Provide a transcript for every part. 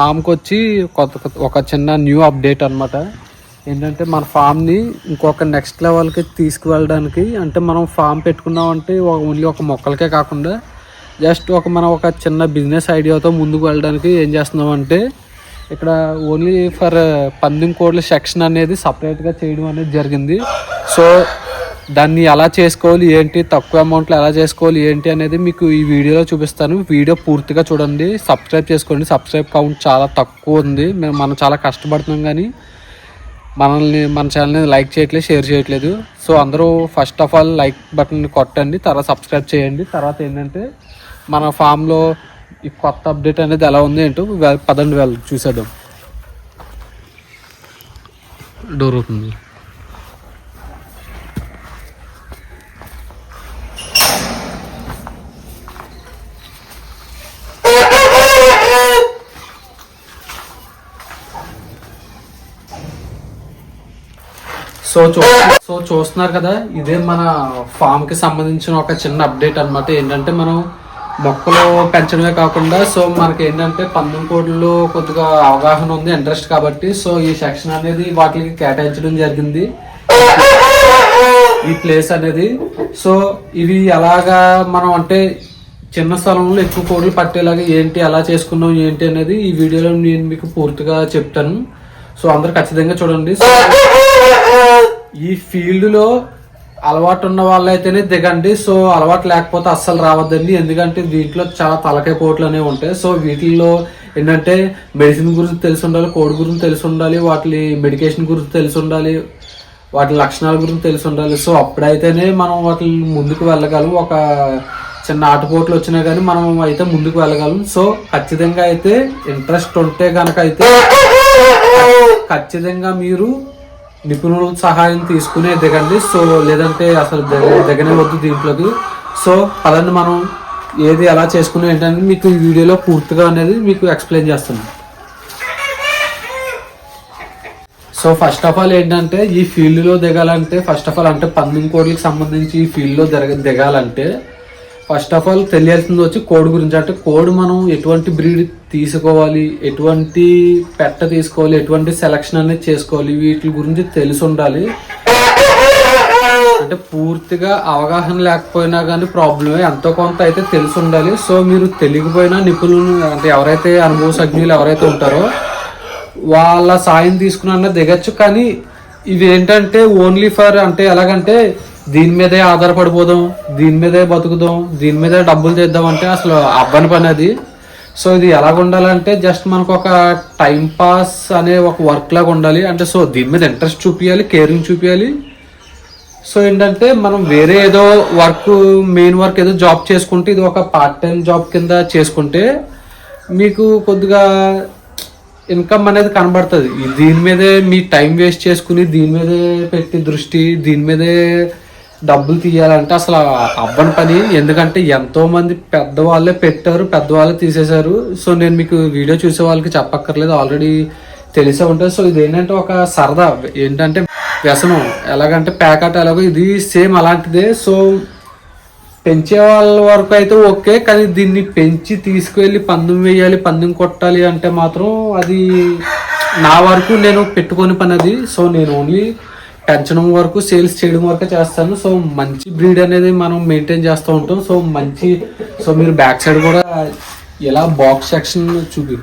ఫామ్కి వచ్చి కొత్త కొత్త ఒక చిన్న న్యూ అప్డేట్ అన్నమాట. ఏంటంటే మన ఫామ్ని ఇంకొక నెక్స్ట్ లెవెల్కి తీసుకువెళ్ళడానికి అంటే మనం ఫామ్ పెట్టుకున్నామంటే ఓన్లీ ఒక మొక్కలకే కాకుండా జస్ట్ ఒక మనం ఒక చిన్న బిజినెస్ ఐడియాతో ముందుకు వెళ్ళడానికి ఏం చేస్తున్నామంటే ఇక్కడ ఓన్లీ ఫర్ పందెం కోళ్ళ సెక్షన్ అనేది సపరేట్గా చేయడం అనేది జరిగింది. సో దాన్ని ఎలా చేసుకోవాలి ఏంటి తక్కువ అమౌంట్లో ఎలా చేసుకోవాలి ఏంటి అనేది మీకు ఈ వీడియోలో చూపిస్తాను. వీడియో పూర్తిగా చూడండి సబ్స్క్రైబ్ చేసుకోండి. సబ్స్క్రైబ్ కౌంట్ చాలా తక్కువ ఉంది. మేము మనం చాలా కష్టపడుతున్నాం కానీ మనల్ని మన ఛానల్ని లైక్ చేయట్లేదు షేర్ చేయట్లేదు. సో అందరూ first of all like button కొట్టండి తర్వాత సబ్స్క్రైబ్ చేయండి. తర్వాత ఏంటంటే మన ఫామ్లో ఈ కొత్త అప్డేట్ అనేది ఎలా ఉంది ఏంటో పదండి వెళ్ళి చూసేద్దాం. డోర్ అవుతుంది సో చూ సో చూస్తున్నారు కదా ఇదే మన ఫామ్కి సంబంధించిన ఒక చిన్న అప్డేట్ అనమాట ఏంటంటే మనం మొక్కలు పెంచడమే కాకుండా సో మనకి ఏంటంటే పందెం కోడిలో కొద్దిగా అవగాహన ఉంది ఇంట్రెస్ట్ కాబట్టి. సో ఈ సెక్షన్ అనేది వాటికి కేటాయించడం జరిగింది. ఈ ప్లేస్ అనేది. సో ఇవి ఎలాగా మనం అంటే చిన్న స్థలంలో ఎక్కువ కోడ్లు పట్టేలాగా ఏంటి ఎలా చేసుకున్నాం ఏంటి అనేది ఈ వీడియోలో నేను మీకు పూర్తిగా చెప్తాను. సో అందరు ఖచ్చితంగా చూడండి. సో ఈ ఫీల్డ్లో అలవాటు ఉన్న వాళ్ళైతేనే దిగండి. సో అలవాటు లేకపోతే అస్సలు రావద్దండి. ఎందుకంటే దీంట్లో చాలా తలకాయ పోట్లు అనేవి ఉంటాయి. సో వీటిల్లో ఏంటంటే మెడిసిన్ గురించి తెలిసి ఉండాలి కోడ్ గురించి తెలిసి ఉండాలి వాటి మెడికేషన్ గురించి తెలిసి ఉండాలి వాటి లక్షణాల గురించి తెలిసి ఉండాలి. సో అప్పుడైతేనే మనం వాటి ముందుకు వెళ్ళగలం. ఒక చిన్న ఆటపోట్లు వచ్చినా కానీ మనం అయితే ముందుకు వెళ్ళగలం. సో ఖచ్చితంగా అయితే ఇంట్రెస్ట్ ఉంటే కనుక అయితే ఖచ్చితంగా మీరు నిపుణుల సహాయం తీసుకునే దిగండి సో లేదంటే అసలు దిగ- దిగనే వద్దు దీంట్లోకి. సో పదండి మనం ఏది ఎలా చేసుకునే ఏంటంటే మీకు ఈ వీడియోలో పూర్తిగా అనేది మీకు ఎక్స్ప్లెయిన్ చేస్తున్నాను సో ఫస్ట్ ఆఫ్ ఆల్ ఏంటంటే ఈ ఫీల్డ్లో దిగాలంటే ఫస్ట్ ఆఫ్ ఆల్ అంటే పందెం కోడ్లకు సంబంధించి ఈ ఫీల్డ్లో దిగ దిగాలంటే ఫస్ట్ ఆఫ్ ఆల్ తెలియాల్సింది వచ్చి కోడ్ గురించి. అంటే కోడ్ మనం ఎటువంటి బ్రీడ్ తీసుకోవాలి ఎటువంటి పెట్ట తీసుకోవాలి ఎటువంటి సెలక్షన్ అనేది చేసుకోవాలి వీటి గురించి తెలిసి ఉండాలి. అంటే పూర్తిగా అవగాహన లేకపోయినా కానీ ప్రాబ్లమే. ఎంతో కొంత అయితే తెలిసి ఉండాలి. సో మీరు తెలియకపోయినా నిపుణులు అంటే ఎవరైతే అనుభవసజ్ఞులు ఎవరైతే ఉంటారో వాళ్ళ సాయం తీసుకున్నా దిగచ్చు. కానీ ఇవి ఏంటంటే ఓన్లీ ఫర్ అంటే ఎలాగంటే దీని మీదే ఆధారపడిపోదాం దీని మీదే బతుకుదాం దీని మీదే డబ్బులు చేద్దాం అంటే అసలు అవ్వని పని అది. సో ఇది ఎలాగ ఉండాలంటే జస్ట్ మనకు ఒక టైం పాస్ అనే ఒక వర్క్ లాగా ఉండాలి. అంటే సో దీని మీద ఇంట్రెస్ట్ చూపించాలి కేరింగ్ చూపించాలి సో ఏంటంటే మనం వేరే ఏదో వర్క్ మెయిన్ వర్క్ ఏదో జాబ్ చేసుకుంటే ఇది ఒక పార్ట్ టైం జాబ్ కింద చేసుకుంటే మీకు కొద్దిగా ఇన్కమ్ అనేది కనబడుతుంది. దీని మీదే మీ టైం వేస్ట్ చేసుకుని దీని మీదే పెట్టి దృష్టి దీని మీదే డబ్బులు తీయాలంటే అసలు అవ్వని పని. ఎందుకంటే ఎంతో మంది పెద్దవాళ్ళే పెట్టారు పెద్దవాళ్ళే తీసేశారు. సో నేను మీకు వీడియో చూసే వాళ్ళకి చెప్పక్కర్లేదు. ఆల్రెడీ తెలిసే ఉంటుంది. సో ఇది ఏంటంటే ఒక సరదా. ఏంటంటే వ్యసనం. ఎలాగంటే ప్యాకెట్ ఎలాగో ఇది సేమ్ అలాంటిదే. సో పెంచే వాళ్ళ వరకు అయితే ఓకే. కానీ దీన్ని పెంచి తీసుకువెళ్ళి పందెం వేయాలి పందెం కొట్టాలి అంటే మాత్రం అది నా వరకు నేను పెట్టుకొని పని అది. సో నేను ఓన్లీ పెంచడం వరకు సేల్స్ చేయడం వరకే చేస్తాను. సో మంచి బ్రీడ్ అనేది మనం మెయింటైన్ చేస్తూ ఉంటాం. సో మంచి సో మీరు బ్యాక్ సైడ్ కూడా ఇలా బాక్స్ సెక్షన్ చూపి.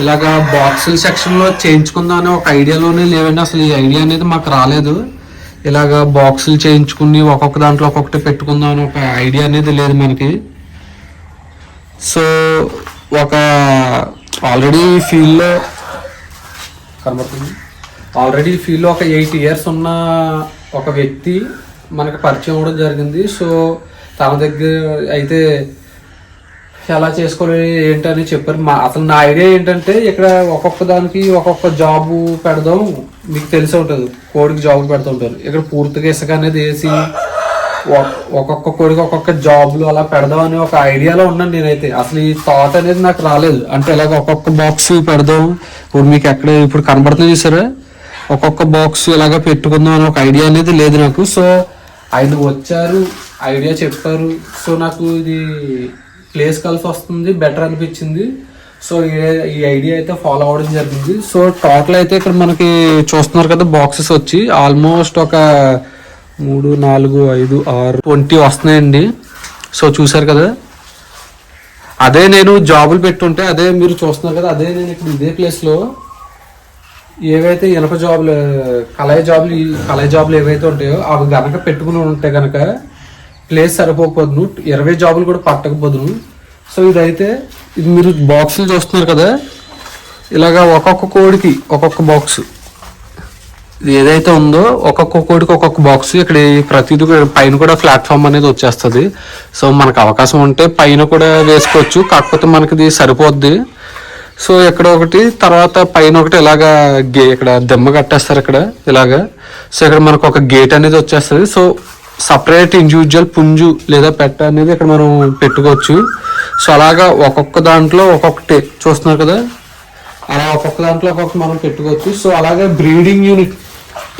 ఇలాగా బాక్సుల సెక్షన్లో చేయించుకుందాం అనే ఒక ఐడియాలోనే లేవండి. అసలు ఈ ఐడియా అనేది మాకు రాలేదు. ఇలాగా బాక్సులు చేయించుకుని ఒక్కొక్క దాంట్లో ఒక్కొక్కటి పెట్టుకుందాం అని ఒక ఐడియా అనేది లేదు మనకి. సో ఒక ఆల్రెడీ ఫీల్డ్లో కనబడుతుంది. ఆల్రెడీ ఫీల్డ్లో ఒక ఎయిట్ ఇయర్స్ ఉన్న ఒక వ్యక్తి మనకు పరిచయం అవ్వడం జరిగింది. సో తన దగ్గర అయితే ఎలా చేసుకోవాలి ఏంటని చెప్పారు. మా అసలు నా ఐడియా ఏంటంటే ఇక్కడ ఒక్కొక్క దానికి ఒక్కొక్క జాబ్ పెడదాం. మీకు తెలిసే ఉంటుంది. కోడికి జాబ్ పెడుతూ ఉంటారు. ఇక్కడ పూర్తిగా ఇసుక అనేది వేసి ఒ- ఒక్కొక్క కోడికి ఒక్కొక్క జాబ్లు అలా పెడదాం అని ఒక ఐడియాలో ఉన్నాను నేనైతే. అసలు ఈ థాట్ అనేది నాకు రాలేదు. అంటే ఇలాగ ఒక్కొక్క బాక్స్ పెడదాం. ఇప్పుడు మీకు ఎక్కడ ఇప్పుడు కనబడుతుంది చూసారా? ఒక్కొక్క బాక్స్ ఇలాగ పెట్టుకుందాం అని ఒక ఐడియా అనేది లేదు నాకు. సో ఆయన వచ్చారు ఐడియా చెప్పారు. సో నాకు ఇది ప్లేస్ కలిసి వస్తుంది బెటర్ అనిపించింది. సో ఈ- ఈ ఐడియా అయితే ఫాలో అవ్వడం జరిగింది. సో టోటల్ అయితే ఇక్కడ మనకి చూస్తున్నారు కదా బాక్సెస్ వచ్చి ఆల్మోస్ట్ ఒక మూడు నాలుగు ఐదు ఆరు ట్వంటీ వస్తున్నాయండి. సో చూసారు కదా? అదే నేను జాబులు పెట్టుంటే అదే మీరు చూస్తున్నారు కదా అదే నేను ఇక్కడ ఇదే ప్లేస్లో ఏవైతే ఇనప జాబులు కళాయి జాబులు కళాయి జాబులు ఏవైతే ఉంటాయో అవి గనక పెట్టుకుని ఉంటే గనక ప్లేస్ సరిపోకపోదును ఇరవై జాబులు కూడా పట్టకపోదును. సో ఇదైతే ఇది మీరు బాక్సులు చూస్తున్నారు కదా ఇలాగా ఒక్కొక్క కోడికి ఒక్కొక్క బాక్స్ ఇది ఏదైతే ఉందో ఒక్కొక్క కోడికి ఒక్కొక్క బాక్స్ ఇక్కడ ప్రతిదీ కూడా పైన కూడా ప్లాట్ఫామ్ అనేది వచ్చేస్తుంది. సో మనకు అవకాశం ఉంటే పైన కూడా వేసుకోవచ్చు కాకపోతే మనకి ఇది సరిపోద్ది. సో ఇక్కడ ఒకటి తర్వాత పైన ఒకటి ఇలాగా గే ఇక్కడ దెమ్మ కట్టేస్తారు ఇక్కడ ఇలాగా. సో ఇక్కడ మనకు ఒక గేట్ అనేది వచ్చేస్తుంది. సో సపరేట్ ఇండివిజువల్ పుంజు లేదా పెట్ట అనేది ఇక్కడ మనం పెట్టుకోవచ్చు. సో అలాగా ఒక్కొక్క దాంట్లో ఒక్కొక్కటి చూస్తున్నారు కదా? అలా ఒక్కొక్క దాంట్లో ఒక్కొక్క మనం పెట్టుకోవచ్చు. సో అలాగే బ్రీడింగ్ యూనిట్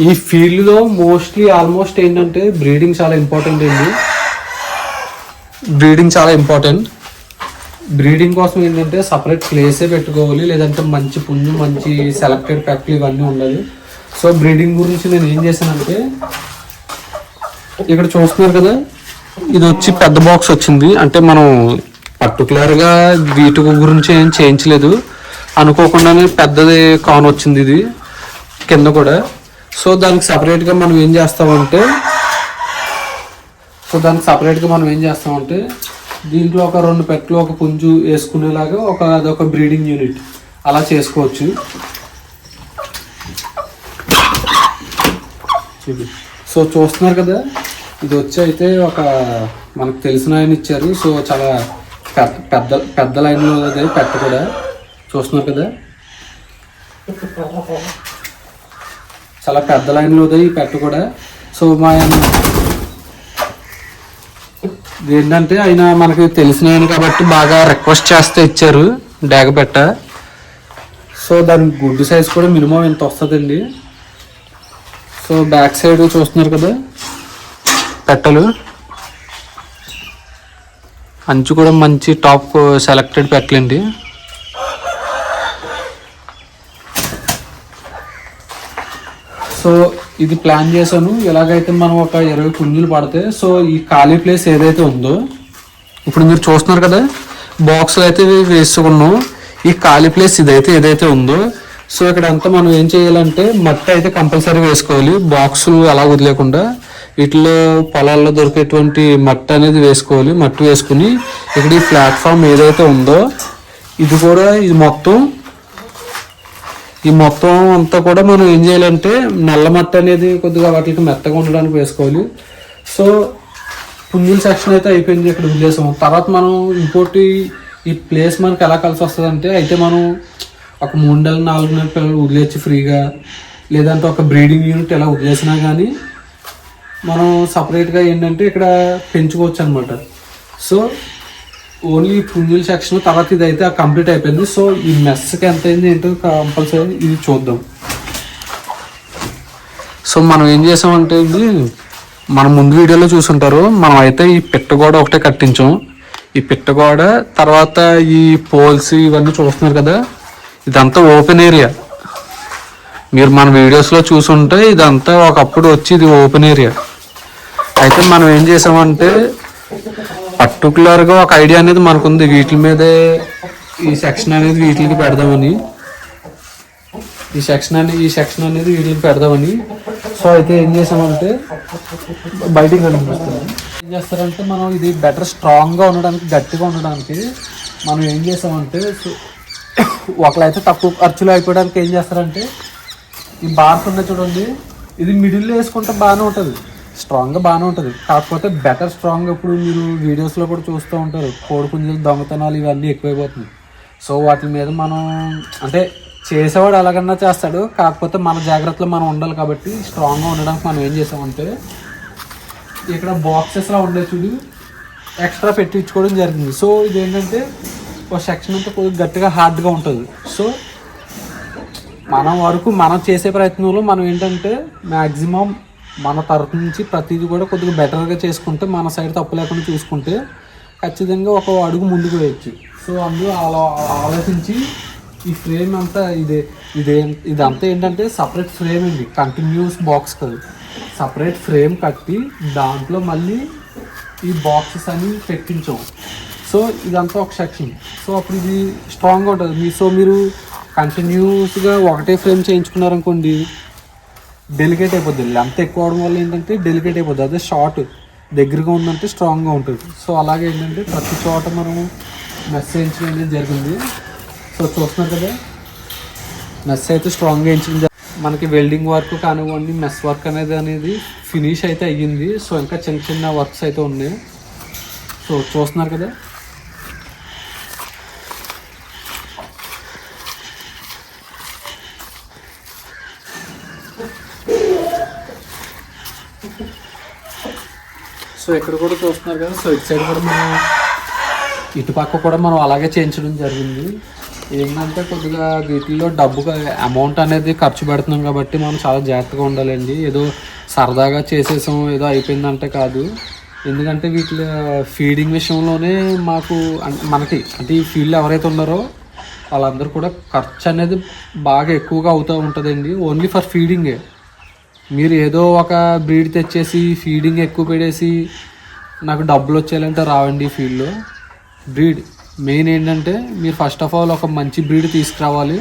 ఈ ఫీల్డ్లో మోస్ట్లీ ఆల్మోస్ట్ ఏంటంటే బ్రీడింగ్ చాలా ఇంపార్టెంట్ అండి. బ్రీడింగ్ చాలా ఇంపార్టెంట్ బ్రీడింగ్ కోసం ఏంటంటే సపరేట్ ప్లేసే పెట్టుకోవాలి లేదంటే మంచి పుంజు మంచి సెలెక్టెడ్ పెట్లు ఇవన్నీ ఉండాలి సో బ్రీడింగ్ గురించి నేను ఏం చేశానంటే ఇక్కడ చూస్తున్నారు కదా ఇది వచ్చి పెద్ద బాక్స్ వచ్చింది. అంటే మనం పర్టికులర్గా వీటి గురించి ఏం చేయించలేదు. అనుకోకుండానే పెద్దది కాన్ వచ్చింది ఇది కింద కూడా. సో దానికి సపరేట్గా మనం ఏం చేస్తామంటే సో దానికి సపరేట్గా మనం ఏం చేస్తామంటే దీంట్లో ఒక రెండు పెట్లు ఒక పుంజు వేసుకునేలాగా ఒక అదొక బ్రీడింగ్ యూనిట్. అలా చేసుకోవచ్చు. సో చూస్తున్నారు కదా ఇది వచ్చి అయితే ఒక మనకు తెలిసిన ఆయన ఇచ్చారు. సో చాలా పెద్ద పెద్ద పెద్ద లైన్లో అది పెట్ట కూడా. చూస్తున్నారు కదా. చాలా పెద్ద లైన్లో ఉంది ఈ పెట్ట కూడా. సో మా ఏంటంటే ఆయన మనకి తెలిసిన కాబట్టి బాగా రిక్వెస్ట్ చేస్తే ఇచ్చారు డాగ పెట్ట సో దాని గుడ్డు సైజ్ కూడా మినిమం ఎంత వస్తుందండి? సో బ్యాక్ సైడ్ చూస్తున్నారు కదా పెట్టలు. అంచు కూడా మంచి టాప్ సెలెక్టెడ్ పెట్టలండి. సో ఇది ప్లాన్ చేశాను. ఎలాగైతే మనం ఒక ఇరవై పుంజులు పడితే సో ఈ ఖాళీ ప్లేస్ ఏదైతే ఉందో ఇప్పుడు మీరు చూస్తున్నారు కదా బాక్సులు అయితే వేసుకున్నాం. ఈ ఖాళీ ప్లేస్ ఇదైతే ఏదైతే ఉందో సో ఇక్కడ అంతా మనం ఏం చేయాలంటే మట్టి అయితే కంపల్సరీ వేసుకోవాలి. బాక్సులు అలా వదిలేకుండా వీటిలో పొలాల్లో దొరికేటువంటి మట్టి అనేది వేసుకోవాలి. మట్టి వేసుకుని ఇక్కడ ఈ ప్లాట్ఫామ్ ఏదైతే ఉందో ఇది కూడా ఇది మొత్తం ఈ మొత్తం అంతా కూడా మనం ఏం చేయాలంటే నల్ల మట్టి అనేది కొద్దిగా వాటికి మెత్తగా ఉండడానికి వేసుకోవాలి. సో పుంజుల సెక్షన్ అయితే అయిపోయింది ఇక్కడ వదిలేసాం తర్వాత మనం ఇంకోటి ఈ ప్లేస్ మనకి ఎలా కలిసి వస్తుంది అంటే అయితే మనం ఒక మూడు నెలలు నాలుగు నెలల పిల్లలు వదిలేచ్చి ఫ్రీగా లేదంటే ఒక బ్రీడింగ్ యూనిట్ ఎలా వదిలేసినా కానీ మనం సపరేట్గా ఏంటంటే ఇక్కడ పెంచుకోవచ్చు అనమాట సో ఓన్లీ పుంజుల సెక్షన్ తర్వాత ఇది అయితే కంప్లీట్ అయిపోయింది. సో ఈ మెస్కి ఎంత అయింది ఏంటో కంపల్సరీ ఇది చూద్దాం. సో మనం ఏం చేసామంటే ఇది మనం ముందు వీడియోలో చూసుంటారు మనం అయితే ఈ పిట్టగోడ ఒకటే కట్టించాం. ఈ పిట్టగోడ తర్వాత ఈ పోల్స్ ఇవన్నీ చూస్తున్నారు కదా ఇదంతా ఓపెన్ ఏరియా మీరు మన వీడియోస్లో చూసుంటే ఇదంతా ఒకప్పుడు వచ్చి ఇది ఓపెన్ ఏరియా అయితే మనం ఏం చేసామంటే పర్టికులర్గా ఒక ఐడియా అనేది మనకుంది. వీటి మీదే ఈ సెక్షన్ అనేది వీటికి పెడదామని. ఈ సెక్షన్ అనేది ఈ సెక్షన్ అనేది వీటికి పెడదామని. సో అయితే ఏం చేసామంటే బయటికి కనిపిస్తుంది ఏం చేస్తారంటే మనం ఇది బెటర్ స్ట్రాంగ్గా ఉండడానికి గట్టిగా ఉండడానికి మనం ఏం చేసామంటే ఒకళ్ళైతే తక్కువ ఖర్చులో అయిపోవడానికి ఏం చేస్తారంటే ఈ బార్స్ ఉన్నాయి చూడండి. ఇది మిడిల్లో వేసుకుంటే బాగానే ఉంటుంది. స్ట్రాంగ్గా బాగానే ఉంటుంది. కాకపోతే బెటర్ స్ట్రాంగ్ ఇప్పుడు మీరు వీడియోస్లో కూడా చూస్తూ ఉంటారు. కోడి పుంజులు దొంగతనాలు ఇవన్నీ ఎక్కువైపోతున్నాయి. సో వాటి మీద మనం అంటే చేసేవాడు ఎలాగన్నా చేస్తాడు. కాకపోతే మన జాగ్రత్తలో మనం ఉండాలి కాబట్టి స్ట్రాంగ్గా ఉండడానికి మనం ఏం చేసామంటే ఇక్కడ బాక్సెస్లో ఉండే చూడు ఎక్స్ట్రా పెట్టించుకోవడం జరిగింది. సో ఇది ఏంటంటే ఒక సెక్షన్ అంతా కొద్దిగా గట్టిగా హార్డ్గా ఉంటుంది. సో మనం వరకు మనం చేసే ప్రయత్నంలో మనం ఏంటంటే మ్యాక్సిమం మన తరపు నుంచి ప్రతిదీ కూడా కొద్దిగా బెటర్గా చేసుకుంటే మన సైడ్ తప్పు లేకుండా చూసుకుంటే ఖచ్చితంగా ఒక అడుగు ముందుకు వేయచ్చు. సో అందులో అలా ఆలోచించి ఈ ఫ్రేమ్ అంతా ఇదే ఇదే ఇదంతా ఏంటంటే సపరేట్ ఫ్రేమ్ అండి. కంటిన్యూస్ బాక్స్ కాదు. సపరేట్ ఫ్రేమ్ కట్టి దాంట్లో మళ్ళీ ఈ బాక్సెస్ అని పెట్టించాం. సో ఇదంతా ఒక సెక్షన్ సో అప్పుడు ఇది స్ట్రాంగ్గా ఉంటుంది. మీ సో మీరు కంటిన్యూస్గా ఒకటే ఫ్రేమ్ చేయించుకున్నారనుకోండి డెలికేట్ అయిపోద్ది. లెంత్ ఎక్కువ అవడం వల్ల ఏంటంటే డెలికేట్ అయిపోద్ది. అదే షార్ట్ దగ్గరగా ఉందంటే స్ట్రాంగ్గా ఉంటుంది. సో అలాగే ఏంటంటే ప్రతి చోట మనం మెస్ వేయించడం అనేది జరిగింది. సో చూస్తున్నారు కదా? మెస్ అయితే స్ట్రాంగ్గా వేయించడం మనకి వెల్డింగ్ వర్క్ కానివ్వండి మెస్ వర్క్ అనేది అనేది ఫినిష్ అయితే అయ్యింది. సో ఇంకా చిన్న చిన్న వర్క్స్ అయితే ఉన్నాయి. సో చూస్తున్నారు కదా? సో ఇక్కడ కూడా చూస్తున్నారు కదా. సో ఇటు సైడ్ కూడా మనం ఇటుపక్క కూడా మనం అలాగే చేయించడం జరిగింది. ఏంటంటే కొద్దిగా వీటిల్లో డబ్బు అమౌంట్ అనేది ఖర్చు పెడుతున్నాం కాబట్టి మనం చాలా జాగ్రత్తగా ఉండాలండి. ఏదో సరదాగా చేసేసాం ఏదో అయిపోయిందంటే కాదు. ఎందుకంటే వీటి ఫీడింగ్ విషయంలోనే మాకు మనకి అంటే ఈ ఫీల్డ్ ఎవరైతే ఉన్నారో వాళ్ళందరూ కూడా ఖర్చు అనేది బాగా ఎక్కువగా అవుతూ ఉంటుందండి. ఓన్లీ ఫర్ ఫీడింగే మీరు ఏదో ఒక బ్రీడ్ తెచ్చేసి ఫీడింగ్ ఎక్కువ పెట్టేసి నాకు డబ్బులు వచ్చేయాలంటే రావండి ఈ ఫీల్డ్లో బ్రీడ్ మెయిన్ ఏంటంటే మీరు ఫస్ట్ ఆఫ్ ఆల్ ఒక మంచి బ్రీడ్ తీసుకురావాలి.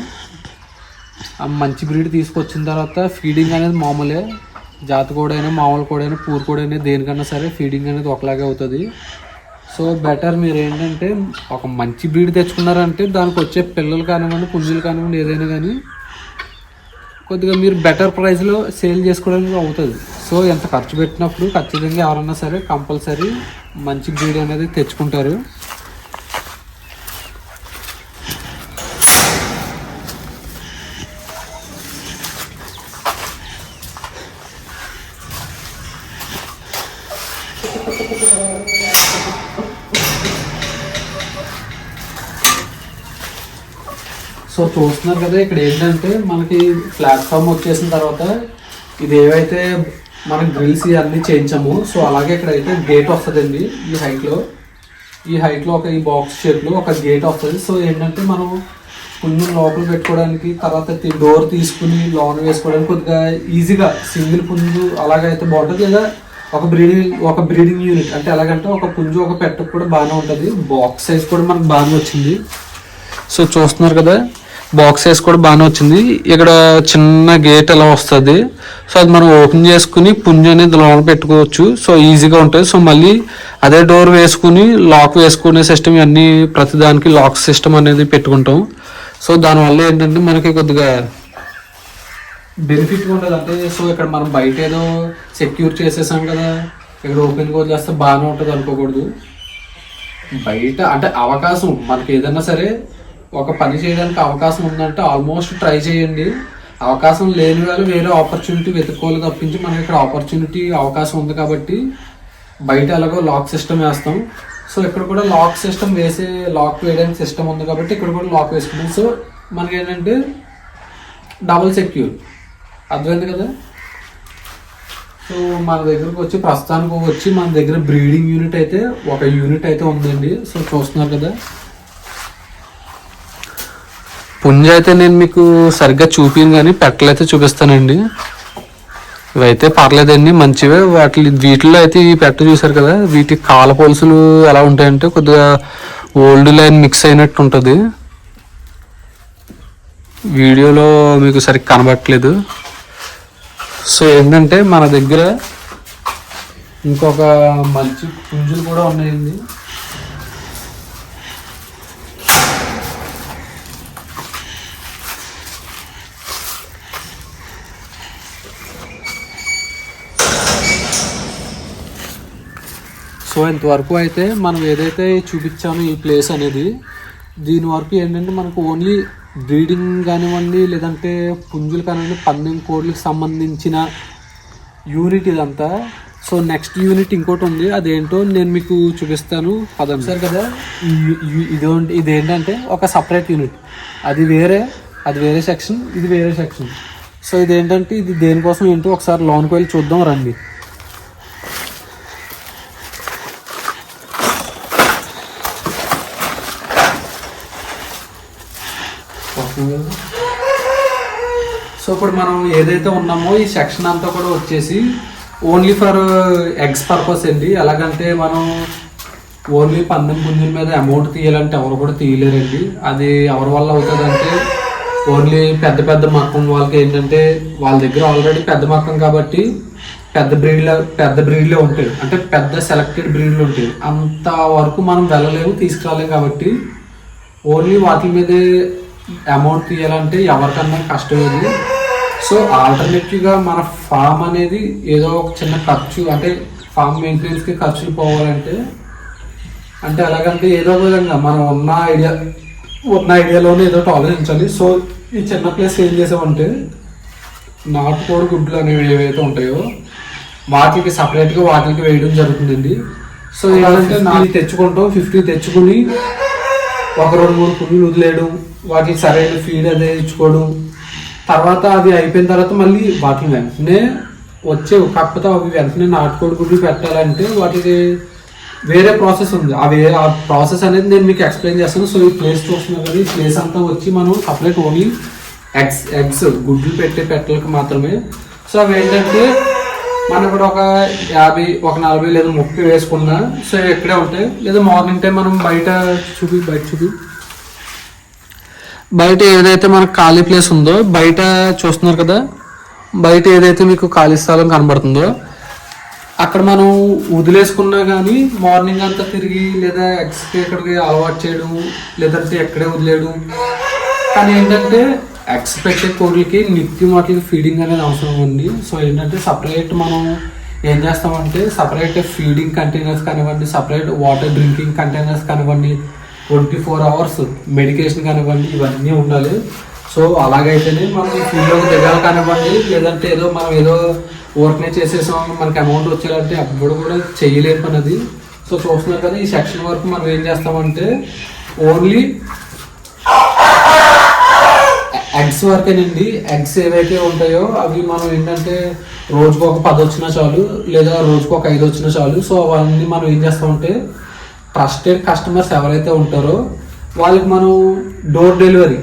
ఆ మంచి బ్రీడ్ తీసుకొచ్చిన తర్వాత ఫీడింగ్ అనేది మామూలే. జాతి కోడైనా మామూలు కోడైనా పూర్ కోడైనా దేనికన్నా సరే ఫీడింగ్ అనేది ఒకలాగే అవుతుంది. సో బెటర్ మీరు ఏంటంటే ఒక మంచి బ్రీడ్ తెచ్చుకున్నారంటే దానికి వచ్చే పిల్లలు కానివ్వండి పుంజులు కానివ్వండి ఏదైనా కానీ కొద్దిగా మీరు బెటర్ ప్రైస్లో సేల్ చేసుకోవడానికి అవుతుంది. సో ఎంత ఖర్చు పెట్టినప్పుడు ఖచ్చితంగా ఎవరన్నా సరే కంపల్సరీ మంచి బ్రీడ్ అనేది తెచ్చుకుంటారు. సో చూస్తున్నారు కదా ఇక్కడ ఏంటంటే మనకి ప్లాట్ఫామ్ వచ్చేసిన తర్వాత ఇది ఏవైతే మనం గ్రిల్స్ ఇవన్నీ చేయించాము సో అలాగే ఇక్కడ అయితే గేట్ వస్తుందండి ఈ హైట్లో ఈ హైట్లో ఒక ఈ బాక్స్ షేప్లో ఒక గేట్ వస్తుంది. సో ఏంటంటే మనం పుంజుని లోపల పెట్టుకోవడానికి తర్వాత డోర్ తీసుకుని లోన్ వేసుకోవడానికి కొద్దిగా ఈజీగా సింగిల్ పుంజు అలాగైతే బాగుంటుంది. లేదా ఒక బ్రీడింగ్ ఒక బ్రీడింగ్ యూనిట్ అంటే ఎలాగంటే ఒక పుంజు ఒక పెట్టకు కూడా బాగానే ఉంటుంది. బాక్స్ సైజ్ కూడా మనకు బాగానే వచ్చింది. సో చూస్తున్నారు కదా బాక్స్ సైజ్ కూడా బాగానే వచ్చింది. ఇక్కడ చిన్న గేట్ ఎలా వస్తుంది. సో అది మనం ఓపెన్ చేసుకుని పుంజు అనేది లోన పెట్టుకోవచ్చు. సో ఈజీగా ఉంటుంది. సో మళ్ళీ అదే డోర్ వేసుకుని లాక్ వేసుకునే సిస్టమ్ ఇవన్నీ ప్రతిదానికి లాక్ సిస్టమ్ అనేది పెట్టుకుంటాం. సో దానివల్ల ఏంటంటే మనకి కొద్దిగా బెనిఫిట్ ఉంటుంది. అంటే సో ఇక్కడ మనం బయట ఏదో సెక్యూర్ చేసేసాం కదా ఇక్కడ ఓపెన్ కూడా చేస్తే బాగానే ఉంటుంది అనుకోకూడదు. బయట అంటే అవకాశం మనకి ఏదైనా సరే ఒక పని చేయడానికి అవకాశం ఉందంటే ఆల్మోస్ట్ ట్రై చేయండి. అవకాశం లేని వాళ్ళు వేరే ఆపర్చునిటీ వెతుక్కోవాలి తప్పించి మనకి ఇక్కడ ఆపర్చునిటీ అవకాశం ఉంది కాబట్టి బయట ఎలాగో లాక్ సిస్టమ్ వేస్తాం. సో ఇక్కడ కూడా లాక్ సిస్టమ్ వేసే లాక్ వేయడానికి సిస్టమ్ ఉంది కాబట్టి ఇక్కడ కూడా లాక్ వేసుకున్నాం సో మనకి ఏంటంటే డబుల్ సెక్యూర్. అర్థమైంది కదా? సో మన దగ్గరకు వచ్చి ప్రస్తుతానికి వచ్చి మన దగ్గర బ్రీడింగ్ యూనిట్ అయితే ఒక యూనిట్ అయితే ఉందండి. సో చూస్తున్నారు కదా? పుంజ అయితే నేను మీకు సరిగ్గా చూపిను కానీ పెట్టలైతే చూపిస్తానండి. ఇవైతే పర్లేదండి మంచివే. వాటి వీటిలో అయితే ఈ పెట్ట చూసారు కదా వీటి కాల పొలుసులు ఎలా ఉంటాయంటే కొద్దిగా ఓల్డ్ లైన్ మిక్స్ అయినట్టు ఉంటుంది. వీడియోలో మీకు సరిగ్గా కనబట్టలేదు సో ఏంటంటే మన దగ్గర ఇంకొక మంచి పుంజులు కూడా ఉన్నాయండి. సో ఇంతవరకు అయితే మనం ఏదైతే చూపించామో ఈ ప్లేస్ అనేది దీని వరకు ఏంటంటే మనకు ఓన్లీ బ్రీడింగ్ కానివ్వండి లేదంటే పుంజులు కానివ్వండి పందెం కోళ్ళకి సంబంధించిన యూనిట్ ఇదంతా. సో నెక్స్ట్ యూనిట్ ఇంకోటి ఉంది అదేంటో నేను మీకు చూపిస్తాను. పదండి. సార్ కదా ఇది ఇదేంటంటే ఏంటంటే ఒక సపరేట్ యూనిట్ అది వేరే అది వేరే సెక్షన్ ఇది వేరే సెక్షన్ సో ఇదేంటంటే ఇది దేనికోసం ఏంటో ఒకసారి లోన్కి వెళ్ళి చూద్దాం రండి వస్తుంది కదా. సో ఇప్పుడు మనం ఏదైతే ఉన్నామో ఈ సెక్షన్ అంతా కూడా వచ్చేసి ఓన్లీ ఫర్ ఎగ్స్ పర్పస్ అండి. ఎలాగంటే మనం ఓన్లీ పందెం పుంజుల మీద అమౌంట్ తీయాలంటే ఎవరు కూడా తీయలేరండి. అది ఎవరి వల్ల అవుతుందంటే ఓన్లీ పెద్ద పెద్ద మక్కం వాళ్ళకి ఏంటంటే వాళ్ళ దగ్గర ఆల్రెడీ పెద్ద మక్కం కాబట్టి పెద్ద బ్రీడ్ల పెద్ద బ్రీడ్లే ఉంటాయి. అంటే పెద్ద సెలెక్టెడ్ బ్రీడ్లు ఉంటాయి. అంత వరకు మనం వెళ్ళలేము తీసుకురాలేము కాబట్టి ఓన్లీ వాటి మీదే అమౌంట్ తీయాలంటే ఎవరికన్నా కష్టం ఇది సో ఆల్టర్నేటివ్గా మన ఫామ్ అనేది ఏదో ఒక చిన్న ఖర్చు అంటే ఫామ్ మెయింటెనెన్స్కి ఖర్చులు పోవాలంటే అంటే ఎలాగంటే ఏదో ఒక విధంగా మనం ఉన్న ఐడియా ఉన్న ఐడియాలోనే ఏదో ఆలోచించాలి. సో ఈ చిన్న ప్లేస్ ఏం చేసామంటే నాటుకోడి గుడ్లు అనేవి ఏవైతే ఉంటాయో వాటికి సపరేట్గా వాటికి వేయడం జరుగుతుందండి. సో ఏంటంటే నాలుగు తెచ్చుకుంటాం ఫిఫ్టీ తెచ్చుకుని ఒక రెండు మూడు పువ్వులు వదిలేయడం వాటికి సరైన ఫీడ్ అదే ఇచ్చుకోవడం తర్వాత అది అయిపోయిన తర్వాత మళ్ళీ వాటిని వెంటనే వచ్చే కాకపోతే అవి వెంటనే నాటుకోడి గుడ్లు పెట్టాలంటే వాటికి వేరే ప్రాసెస్ ఉంది. అవి ఆ ప్రాసెస్ అనేది నేను మీకు ఎక్స్ప్లెయిన్ చేస్తాను. సో ఈ ప్లేస్ చూస్తున్నారు కదా ఈ ప్లేస్ అంతా వచ్చి మనం సపరేట్ ఓన్లీ ఎగ్స్ ఎగ్స్ గుడ్లు పెట్టే పెట్టలకు మాత్రమే. సో అవి ఏంటంటే మనం ఇప్పుడు ఒక యాభై ఒక నలభై లేదా ముప్పై వేసుకున్నా సో ఇక్కడే ఉంటాయి. లేదా మార్నింగ్ టైం మనం బయట చూపి బయట చూపి బయట ఏదైతే మనకు ఖాళీ ప్లేస్ ఉందో బయట చూస్తున్నారు కదా బయట ఏదైతే మీకు ఖాళీ స్థలం కనబడుతుందో అక్కడ మనం వదిలేసుకున్నా కానీ మార్నింగ్ అంతా తిరిగి లేదా ఎక్స్కి ఎక్కడికి అలవాటు చేయడం లేదంటే ఎక్కడే వదిలేయడం. కానీ ఏంటంటే ఎక్స్పెక్టెడ్ పెట్టే నిత్యం వాటికి ఫీడింగ్ అనేది అవసరం ఉంది సో ఏంటంటే సపరేట్ మనం ఏం చేస్తామంటే సపరేట్ ఫీడింగ్ కంటైనర్స్ కానివ్వండి సపరేట్ వాటర్ డ్రింకింగ్ కంటైనర్స్ కానివ్వండి ట్వంటీ ఫోర్ అవర్స్ మెడికేషన్ కానివ్వండి ఇవన్నీ ఉండాలి. సో అలాగైతేనే మనం ఈ ఫీల్డ్లోకి దిగాలి కానివ్వండి లేదంటే ఏదో మనం ఏదో వర్క్నే చేసేసాం మనకి అమౌంట్ వచ్చేయాలంటే అప్పుడు కూడా చేయలేని పని అది సో చూస్తున్నారు కదా ఈ సెక్షన్ వరకు మనం ఏం చేస్తామంటే ఓన్లీ ఎగ్స్ వరకేనండి. ఎగ్స్ ఏవైతే ఉంటాయో అవి మనం ఏంటంటే రోజుకు ఒక పది వచ్చినా చాలు లేదా రోజుకు ఒక ఐదు వచ్చినా చాలు. సో అవన్నీ మనం ఏం చేస్తామంటే ట్రస్టెడ్ కస్టమర్స్ ఎవరైతే ఉంటారో వాళ్ళకి మనం డోర్ డెలివరీ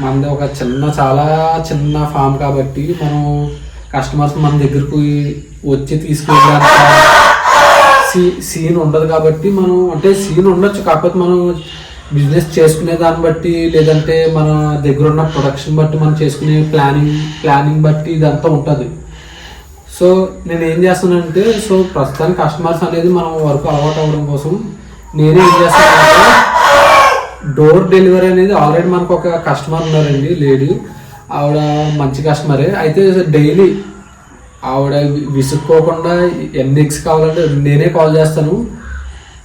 మనది ఒక చిన్న చాలా చిన్న ఫామ్ కాబట్టి మనం కస్టమర్స్ మన దగ్గరకు వచ్చి తీసుకెళ్ళడానికి సీ సీన్ ఉండదు కాబట్టి మనం అంటే సీన్ ఉండొచ్చు కాకపోతే మనం బిజినెస్ చేసుకునే దాన్ని బట్టి లేదంటే మన దగ్గర ఉన్న ప్రొడక్షన్ బట్టి మనం చేసుకునే ప్లానింగ్ ప్లానింగ్ బట్టి ఇదంతా ఉంటుంది. సో నేను ఏం చేస్తానంటే సో ప్రస్తుతానికి కస్టమర్స్ అనేది మనం వర్క్ అలవాటు అవ్వడం కోసం నేనే ఏం చేస్తానంటే డోర్ డెలివరీ అనేది ఆల్రెడీ మనకు ఒక కస్టమర్ ఉన్నారండి లేడీ ఆవిడ మంచి కస్టమరే అయితే డైలీ ఆవిడ విసుక్కోకుండా ఎన్ని ఎగ్స్ కావాలంటే నేనే కాల్ చేస్తాను.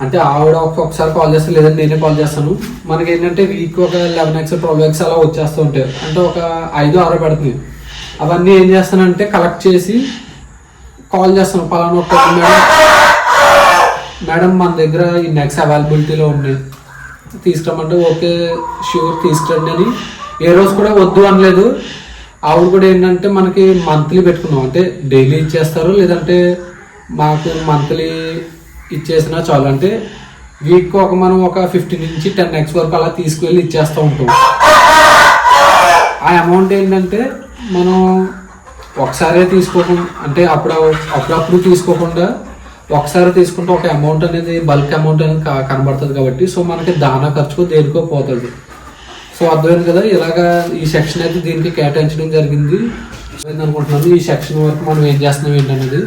అంటే ఆవిడ ఒక్కొక్కసారి కాల్ చేస్తాను లేదంటే నేనే కాల్ చేస్తాను. మనకి ఏంటంటే వీక్ ఒక లెవెన్ ఎక్స్ ట్వెల్వ్ ఎక్స్ అలా వచ్చేస్తూ ఉంటాయి. అంటే ఒక ఐదు ఆరో పెడుతుంది అవన్నీ ఏం చేస్తానంటే కలెక్ట్ చేసి కాల్ చేస్తాను పలానా ఒక మేడం మేడం మన దగ్గర ఈ నెక్స్ట్ అవైలబిలిటీలో ఉన్నాయి. తీసుకురమ్మంటే ఓకే షూర్ తీసుకురండి అని. ఏ రోజు కూడా వద్దు అనలేదు. ఆవిడ కూడా ఏంటంటే మనకి మంత్లీ పెట్టుకున్నాం. అంటే డైలీ ఇచ్చేస్తారు లేదంటే మాకు మంత్లీ ఇచ్చేసినా చాలు. అంటే వీక్ ఒక మనం ఒక ఫిఫ్టీన్ నుంచి టెన్ ఎక్స్ వరకు అలా తీసుకువెళ్ళి ఇచ్చేస్తూ ఉంటాం. ఆ అమౌంట్ ఏంటంటే మనం ఒకసారే తీసుకోకుండా అంటే అప్పుడు అప్పుడప్పుడు తీసుకోకుండా ఒకసారి తీసుకుంటే ఒక అమౌంట్ అనేది బల్క్ అమౌంట్ అనేది క- కనబడుతుంది కాబట్టి సో మనకి దానా ఖర్చుకు దేనికో పోతుంది. సో అర్థమైంది కదా? ఇలాగా ఈ సెక్షన్ అయితే దీనికి కేటాయించడం జరిగింది. అనుకుంటున్నాను. ఈ సెక్షన్ వరకు మనం ఏం చేస్తున్నాం ఏంటనేది?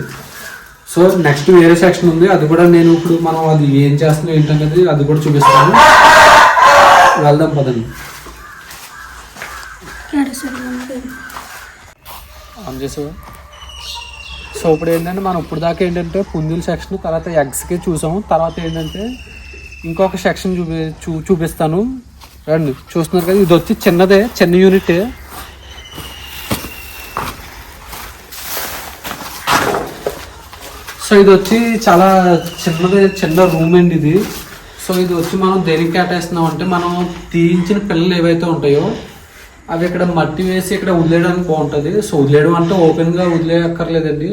సో నెక్స్ట్ వేరే సెక్షన్ ఉంది. అది కూడా నేను ఇప్పుడు మనం అది ఏం చేస్తున్నాం ఏంటనేది అది కూడా చూపిస్తాను. వెళ్దాం పదండి. ఆన్ సో ఇప్పుడు ఏంటంటే మనం ఇప్పుడు దాకా ఏంటంటే పుంజుల సెక్షన్ తర్వాత ఎగ్స్కి చూసాము. తర్వాత ఏంటంటే ఇంకొక సెక్షన్ చూపి చూ చూపిస్తాను. రండి చూస్తున్నారు కదా ఇది వచ్చి చిన్నదే చిన్న యూనిట్ సో ఇది వచ్చి చాలా చిన్నది చిన్న రూమ్ అండి ఇది. సో ఇది వచ్చి మనం దేనికి కేటాయిస్తున్నాం అంటే మనం తీయించిన పిల్లలు ఏవైతే ఉంటాయో అవి ఇక్కడ మట్టి వేసి ఇక్కడ వదిలేయడానికి బాగుంటుంది. సో వదిలేయడం అంటే ఓపెన్గా వదిలేయక్కర్లేదండి.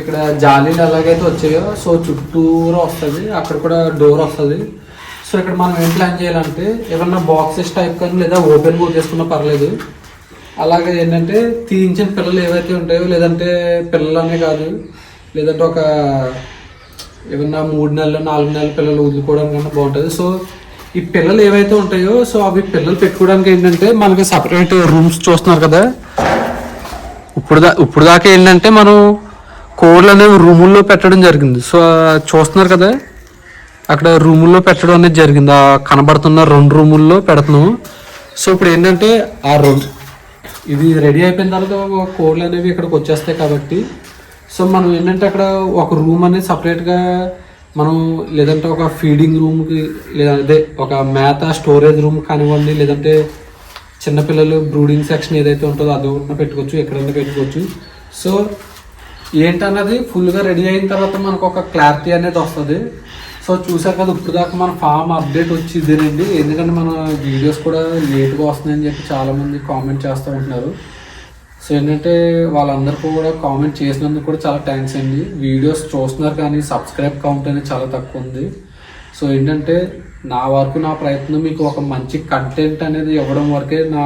ఇక్కడ జాలీలు ఎలాగైతే వచ్చాయో సో చుట్టూరా వస్తుంది. అక్కడ కూడా డోర్ వస్తుంది. సో ఇక్కడ మనం ఏం ప్లాన్ చేయాలంటే ఏమన్నా బాక్సెస్ టైప్ కానీ లేదా ఓపెన్ బుక్ చేసుకున్నా పర్లేదు. అలాగే ఏంటంటే తీయించిన పిల్లలు ఏవైతే ఉంటాయో లేదంటే పిల్లలనే కాదు లేదంటే ఒక ఏమన్నా మూడు నెలలు నాలుగు నెలల పిల్లలు వదులుకోవడానికి కన్నా బాగుంటుంది. సో ఈ పిల్లలు ఏవైతే ఉంటాయో సో అవి పిల్లలు పెట్టుకోవడానికి ఏంటంటే మనకి సపరేట్ రూమ్స్ చూస్తున్నారు కదా. ఇప్పుడు దా ఇప్పుడు దాకా ఏంటంటే మనం కోళ్ళు అనేవి రూముల్లో పెట్టడం జరిగింది. సో చూస్తున్నారు కదా? అక్కడ రూముల్లో పెట్టడం అనేది జరిగింది. ఆ కనబడుతున్న రెండు రూముల్లో పెడుతున్నాము. సో ఇప్పుడు ఏంటంటే ఆ రెండు ఇది రెడీ అయిపోయిన తర్వాత కోళ్ళు అనేవి ఇక్కడికి వచ్చేస్తాయి కాబట్టి. సో మనం ఏంటంటే అక్కడ ఒక రూమ్ అనేది సపరేట్గా మనం లేదంటే ఒక ఫీడింగ్ రూమ్కి లేదా అదే ఒక మేత స్టోరేజ్ రూమ్ కానివ్వండి లేదంటే చిన్నపిల్లలు బ్రూడింగ్ సెక్షన్ ఏదైతే ఉంటుందో అది ఉన్న పెట్టుకోవచ్చు ఎక్కడైనా పెట్టుకోవచ్చు. సో ఏంటన్నది ఫుల్గా రెడీ అయిన తర్వాత మనకు ఒక క్లారిటీ అనేది వస్తుంది. సో చూసారు కదా ఇప్పుడు దాకా మన ఫామ్ అప్డేట్ వచ్చిందేనండి ఎందుకంటే మన వీడియోస్ కూడా లేట్గా వస్తున్నాయని చెప్పి చాలామంది కామెంట్ చేస్తూ ఉంటున్నారు. సో ఏంటంటే వాళ్ళందరికీ కూడా కామెంట్ చేసినందుకు కూడా చాలా థ్యాంక్స్ అండి. వీడియోస్ చూస్తున్నారు కానీ సబ్స్క్రైబ్ కౌంట్ అనేది చాలా తక్కువ ఉంది. సో ఏంటంటే నా వరకు నా ప్రయత్నం మీకు ఒక మంచి కంటెంట్ అనేది ఇవ్వడం వరకే నా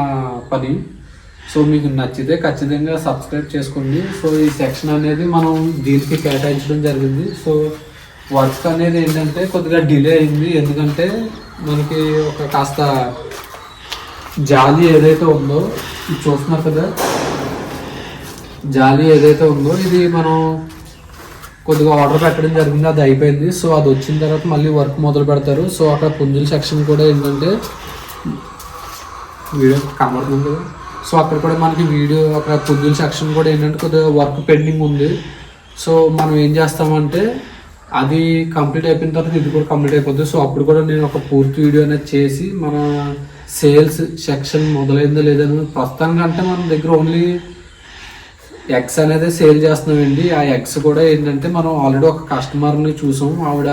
పని. సో మీకు నచ్చితే ఖచ్చితంగా సబ్స్క్రైబ్ చేసుకోండి. సో ఈ సెక్షన్ అనేది మనం దీనికి కేటాయించడం జరిగింది. సో వర్క్ అనేది ఏంటంటే కొద్దిగా డిలే అయింది. ఎందుకంటే మనకి ఒక కాస్త జాలి ఏదైతే ఉందో చూస్తున్నారు కదా జాలి ఏదైతే ఉందో ఇది మనం కొద్దిగా ఆర్డర్ పెట్టడం జరిగింది అది అయిపోయింది. సో అది వచ్చిన తర్వాత మళ్ళీ వర్క్ మొదలు పెడతారు. సో అక్కడ పుంజుల సెక్షన్ కూడా ఏంటంటే వీడియో కనబడుతుంది కదా. సో అక్కడ కూడా మనకి వీడియో అక్కడ పుంజుల సెక్షన్ కూడా ఏంటంటే కొద్దిగా వర్క్ పెండింగ్ ఉంది. సో మనం ఏం చేస్తామంటే అది కంప్లీట్ అయిపోయిన తర్వాత ఇది కూడా కంప్లీట్ అయిపోతుంది సో అప్పుడు కూడా నేను ఒక పూర్తి వీడియో అనేది చేసి మన సేల్స్ సెక్షన్ మొదలైందో లేదని ప్రస్తుతానికి అంటే మన దగ్గర ఓన్లీ ఎగ్స్ అనేది సేల్ చేస్తున్నామండి. ఆ ఎగ్స్ కూడా ఏంటంటే మనం ఆల్రెడీ ఒక కస్టమర్ని చూసాం. ఆవిడ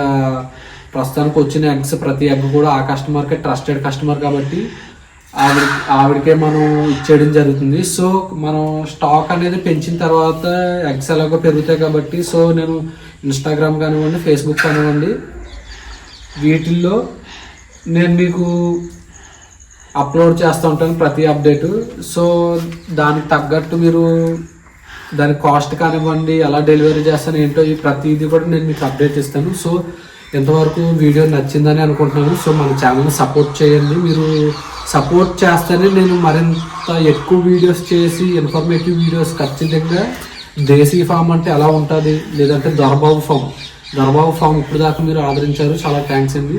ప్రస్తుతానికి వచ్చిన ఎగ్స్ ప్రతి ఎగ్ కూడా ఆ కస్టమర్కే ట్రస్టెడ్ కస్టమర్ కాబట్టి ఆవిడ ఆవిడకే మనం ఇచ్చేయడం జరుగుతుంది. సో మనం స్టాక్ అనేది పెంచిన తర్వాత ఎగ్స్ ఎలాగో పెరుగుతాయి కాబట్టి సో నేను ఇన్స్టాగ్రామ్ కానివ్వండి ఫేస్బుక్ కానివ్వండి వీటిల్లో నేను మీకు అప్లోడ్ చేస్తూ ఉంటాను ప్రతి అప్డేటు సో దానికి తగ్గట్టు మీరు దాని కాస్ట్ కానివ్వండి ఎలా డెలివరీ చేస్తాను ఏంటో ఈ ప్రతిదీ కూడా నేను మీకు అప్డేట్ ఇస్తాను సో ఎంతవరకు వీడియో నచ్చిందని అనుకుంటున్నాను. సో మన ఛానల్ని సపోర్ట్ చేయండి. మీరు సపోర్ట్ చేస్తేనే నేను మరింత ఎక్కువ వీడియోస్ చేసి ఇన్ఫర్మేటివ్ వీడియోస్ ఖచ్చితంగా దేశీ ఫామ్ అంటే ఎలా ఉంటుంది లేదంటే దొరబాబు ఫామ్ దొరబాబు ఫామ్ ఇప్పుడు దాకా మీరు ఆదరించారు. చాలా థ్యాంక్స్ అండి.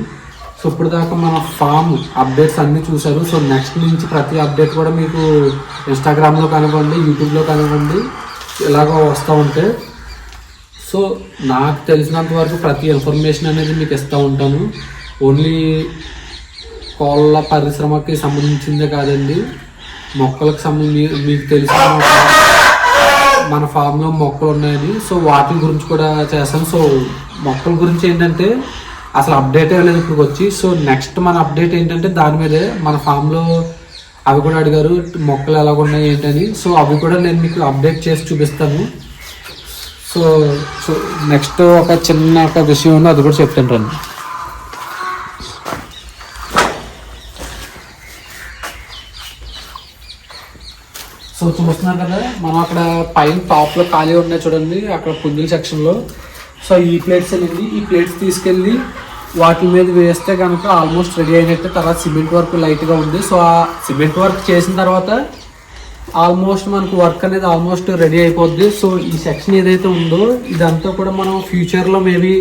సో ఇప్పుడు దాకా మన ఫామ్ అప్డేట్స్ అన్నీ చూశారు. సో నెక్స్ట్ నుంచి ప్రతి అప్డేట్ కూడా మీకు ఇన్స్టాగ్రామ్లో కానివ్వండి యూట్యూబ్లో కానివ్వండి ఇలాగ వస్తూ ఉంటే. సో నాకు తెలిసినంత వరకు ప్రతి ఇన్ఫర్మేషన్ అనేది మీకు ఇస్తూ ఉంటాను. ఓన్లీ కోళ్ళ పరిశ్రమకి సంబంధించిందే కాదండి. మొక్కలకు సంబంధించి మీకు తెలిసిన మన ఫామ్లో మొక్కలు ఉన్నాయని. సో వాటి గురించి కూడా చేస్తాను. సో మొక్కల గురించి ఏంటంటే అసలు అప్డేట్ లేదు ఇప్పుడు వచ్చి సో నెక్స్ట్ మన అప్డేట్ ఏంటంటే దాని మీదే మన ఫామ్లో అవి కూడా అడిగారు మొక్కలు ఎలా ఉన్నాయి ఏంటని. సో అవి కూడా నేను మీకు అప్డేట్ చేసి చూపిస్తాను. సో సో నెక్స్ట్ ఒక చిన్న ఒక విషయం ఉంది అది కూడా చెప్తాను రండి. సో చూస్తున్నారు కదా మనం అక్కడ పైన టాప్లో ఖాళీ ఉన్నాయి చూడండి అక్కడ పుంజుల సెక్షన్లో సో ఈ ప్లేట్స్ వెళ్ళింది ఈ ప్లేట్స్ తీసుకెళ్ళి వాటి మీద వేస్తే కనుక ఆల్మోస్ట్ రెడీ అయినట్టు తర్వాత సిమెంట్ వర్క్ లైట్గా ఉంది. సో ఆ సిమెంట్ వర్క్ చేసిన తర్వాత ఆల్మోస్ట్ మనకు వర్క్ అనేది ఆల్మోస్ట్ రెడీ అయిపోద్ది. సో ఈ సెక్షన్ ఏదైతే ఉందో ఇదంతా కూడా మనం ఫ్యూచర్లో మేబీ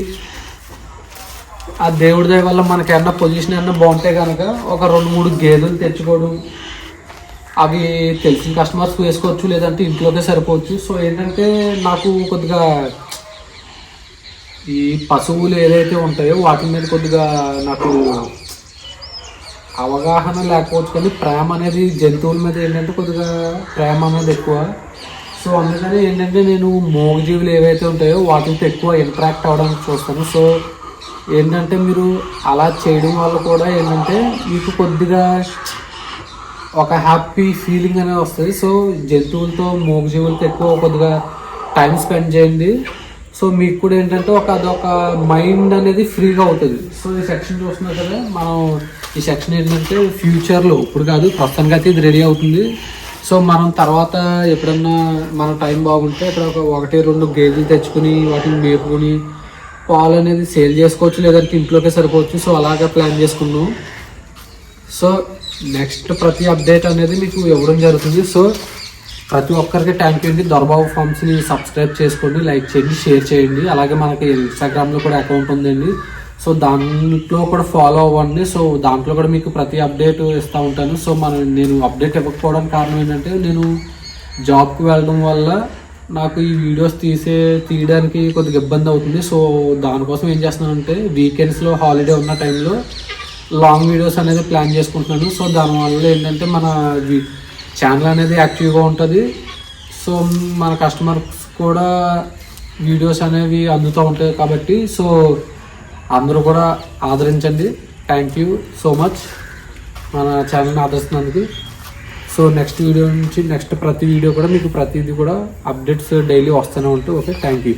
ఆ దేవుడి దయ వల్ల మనకి ఏమన్నా పొజిషన్ ఏమన్నా బాగుంటే కనుక ఒక రెండు మూడు గేదెలు తెచ్చుకోవడం అవి తెలిసిన కస్టమర్స్ వేసుకోవచ్చు లేదంటే ఇంట్లోకే సరిపోవచ్చు. సో ఏంటంటే నాకు కొద్దిగా ఈ పశువులు ఏదైతే ఉంటాయో వాటి మీద కొద్దిగా నాకు అవగాహన లేకపోవచ్చు కానీ ప్రేమ అనేది జంతువుల మీద ఏంటంటే కొద్దిగా ప్రేమ అనేది ఎక్కువ. సో అందుకని ఏంటంటే నేను మోగజీవులు ఏవైతే ఉంటాయో వాటితో ఎక్కువ ఇంటరాక్ట్ అవ్వడానికి చూస్తాను. సో ఏంటంటే మీరు అలా చేయడం వల్ల కూడా ఏంటంటే మీకు కొద్దిగా ఒక హ్యాపీ ఫీలింగ్ అనేది వస్తుంది. సో జంతువులతో మూగజీవులతో ఎక్కువ కొద్దిగా టైం స్పెండ్ చేయండి. సో మీకు కూడా ఏంటంటే ఒక అదొక మైండ్ అనేది ఫ్రీగా అవుతుంది. సో ఈ సెక్షన్ చూస్తున్నా కదా మనం ఈ సెక్షన్ ఏంటంటే ఫ్యూచర్లో ఇప్పుడు కాదు ప్రస్తుతానికి అయితే ఇది రెడీ అవుతుంది. సో మనం తర్వాత ఎప్పుడన్నా మన టైం బాగుంటే ఇక్కడ ఒక ఒకటి రెండు గేదెలు తెచ్చుకుని వాటిని మేపుకొని పాలు అనేది సేల్ చేసుకోవచ్చు లేదంటే ఇంట్లోకే సరిపోవచ్చు. సో అలాగా ప్లాన్ చేసుకున్నాం సో నెక్స్ట్ ప్రతి అప్డేట్ అనేది మీకు ఇవ్వడం జరుగుతుంది. సో ప్రతి ఒక్కరికి థ్యాంక్ యూ అండి. దొరబాబు ఫార్మ్స్ని సబ్స్క్రైబ్ చేసుకోండి లైక్ చేయండి షేర్ చేయండి. అలాగే మనకి ఇన్స్టాగ్రామ్లో కూడా అకౌంట్ ఉందండి. సో దాంట్లో కూడా ఫాలో అవ్వండి. సో దాంట్లో కూడా మీకు ప్రతి అప్డేట్ ఇస్తూ ఉంటాను. సో మన నేను అప్డేట్ ఇవ్వకపోవడానికి కారణం ఏంటంటే నేను జాబ్కి వెళ్ళడం వల్ల నాకు ఈ వీడియోస్ తీసే తీయడానికి కొద్దిగా ఇబ్బంది అవుతుంది. సో దానికోసం ఏం చేస్తున్నానంటే వీకెండ్స్లో హాలిడే ఉన్న టైంలో లాంగ్ వీడియోస్ అనేది ప్లాన్ చేసుకుంటున్నాను. సో దానివల్ల ఏంటంటే మన ఛానల్ అనేది యాక్టివ్గా ఉంటుంది. సో మన కస్టమర్స్ కూడా వీడియోస్ అనేవి అందుతూ ఉంటాయి కాబట్టి సో అందరూ కూడా ఆదరించండి. థ్యాంక్ యూ సో మచ్ మన ఛానల్ని ఆదరిస్తున్నందుకు. సో నెక్స్ట్ వీడియో నుంచి నెక్స్ట్ ప్రతి వీడియో కూడా మీకు ప్రతిదీ కూడా అప్డేట్స్ డైలీ వస్తూనే ఉంటాయి. Okay thank you